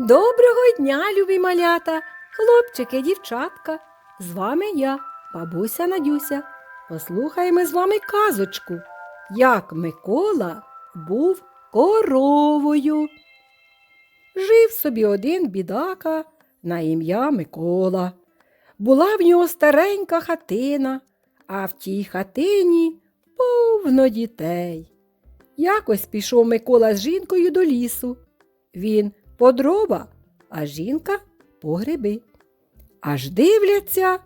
Доброго дня, любі малята, хлопчики, дівчатка. З вами я, бабуся Надюся. Послухаємо з вами казочку, як Микола був коровою. Жив собі один бідака на ім'я Микола. Була в нього старенька хатина, а в тій хатині повно дітей. Якось пішов Микола з жінкою до лісу. Він по дрова, а жінка по гриби. Аж дивляться,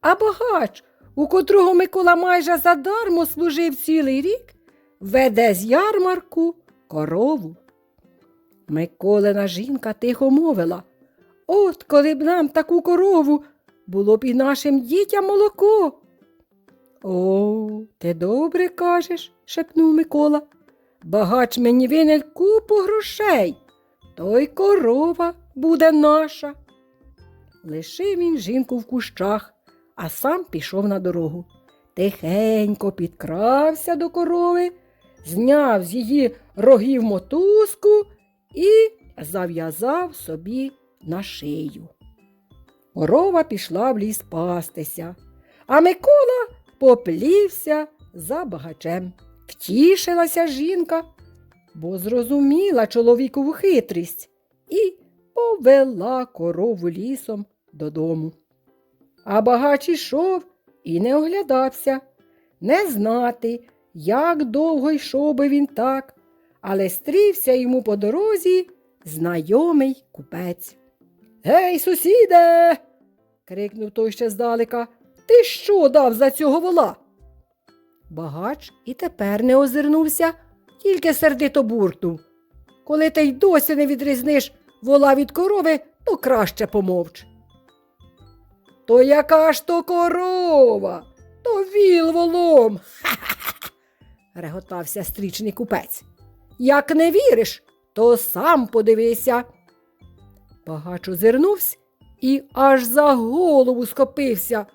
а багач, у котрого Микола майже задармо служив цілий рік, веде з ярмарку корову. Миколина жінка тихо мовила От коли б нам таку корову, було б і нашим дітям молоко. О, ти добре кажеш, шепнув Микола. Багач мені винен купу грошей, то й корова буде наша. Лишив він жінку в кущах, а сам пішов на дорогу. Тихенько підкрався до корови, зняв з її рогів мотузку і зав'язав собі на шию. Корова пішла в ліс пастися, а Микола поплівся за багачем. Втішилася жінка, бо зрозуміла чоловікову хитрість і повела корову лісом додому. А багач ішов і не оглядався, не знати, як довго йшов би він так, але стрівся йому по дорозі знайомий купець. Гей, сусіде. крикнув той ще здалека. Ти що дав за цього вола? Багач і тепер не озирнувся, тільки сердито буркнув. Коли ти й досі не відрізниш вола від корови, то краще помовч. То яка ж то корова? То віл волом. Ха-ха-ха. реготався стрічний купець. Як не віриш, то сам подивися. Багач озирнувся і аж за голову скопився.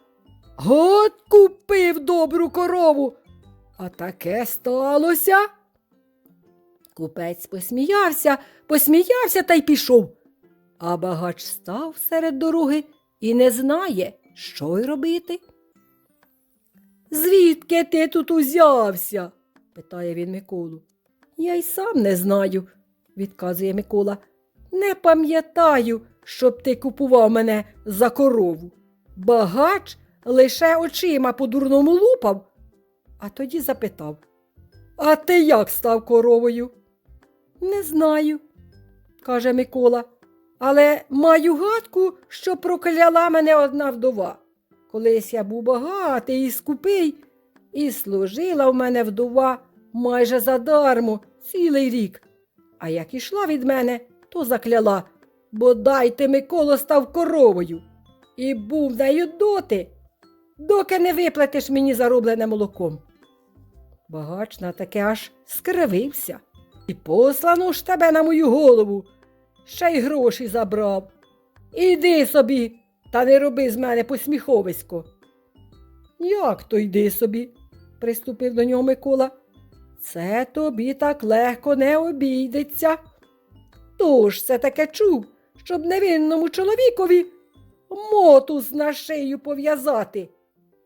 От купив добру корову. А таке сталося. Купець посміявся, посміявся та й пішов. А багач став серед дороги і не знає, що й робити. Звідки ти тут узявся? питає він Миколу. Я й сам не знаю, відказує Микола. Не пам'ятаю, щоб ти купував мене за корову. Багач лише очима по дурному лупав, а тоді запитав А ти як став коровою? Не знаю, каже Микола, але маю гадку, що прокляла мене одна вдова. Колись я був багатий і скупий, і служила в мене вдова майже задармо цілий рік. А як ішла від мене, то закляла, бо дайте Микола став коровою. І був нею доти, доки не виплатиш мені зароблене молоком. Багач на таке аж скривився. І послану ж тебе на мою голову, ще й гроші забрав. Іди собі, та не роби з мене посміховисько. Як то йди собі? приступив до нього Микола. Це тобі так легко не обійдеться. Хто ж це таке чув, щоб невинному чоловікові мотуз на шию пов'язати?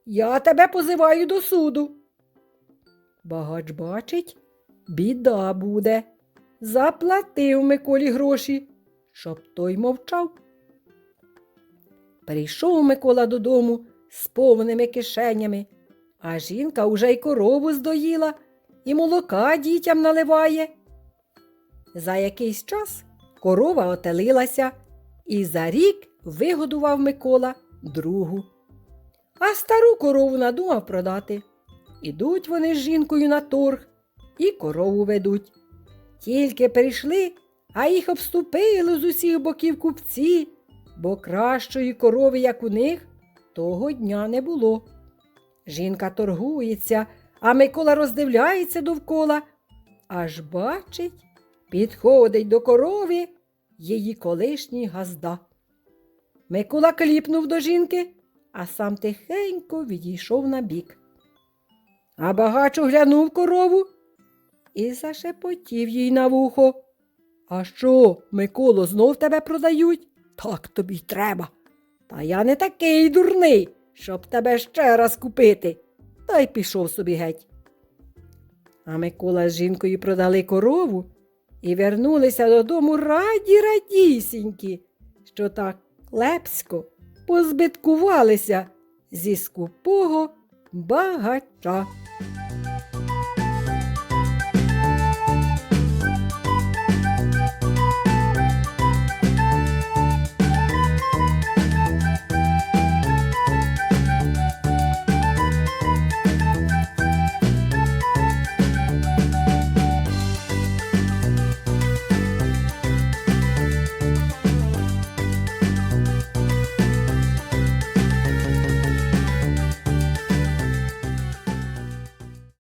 Я тебе позиваю до суду. Багач бачить, біда буде. Заплатив Миколі гроші, щоб той мовчав. Прийшов Микола додому з повними кишенями, а жінка уже й корову здоїла, і молока дітям наливає. За якийсь час корова отелилася, і за рік вигодував Микола другу. А стару корову надумав продати. Ідуть вони з жінкою на торг і корову ведуть. Тільки прийшли, а їх обступили з усіх боків купці, бо кращої корови, як у них, того дня не було. Жінка торгується, а Микола роздивляється довкола, аж бачить, підходить до корови її колишній газда. Микола кліпнув до жінки, а сам тихенько відійшов на бік. А багач оглянув корову і зашепотів їй на вухо. А що, Миколо, знов тебе продають? Так тобі й треба. Та я не такий дурний, щоб тебе ще раз купити. Та й пішов собі геть. А Микола з жінкою продали корову і вернулися додому раді радісінькі, що так лепсько позбиткувалися зі скупого багача.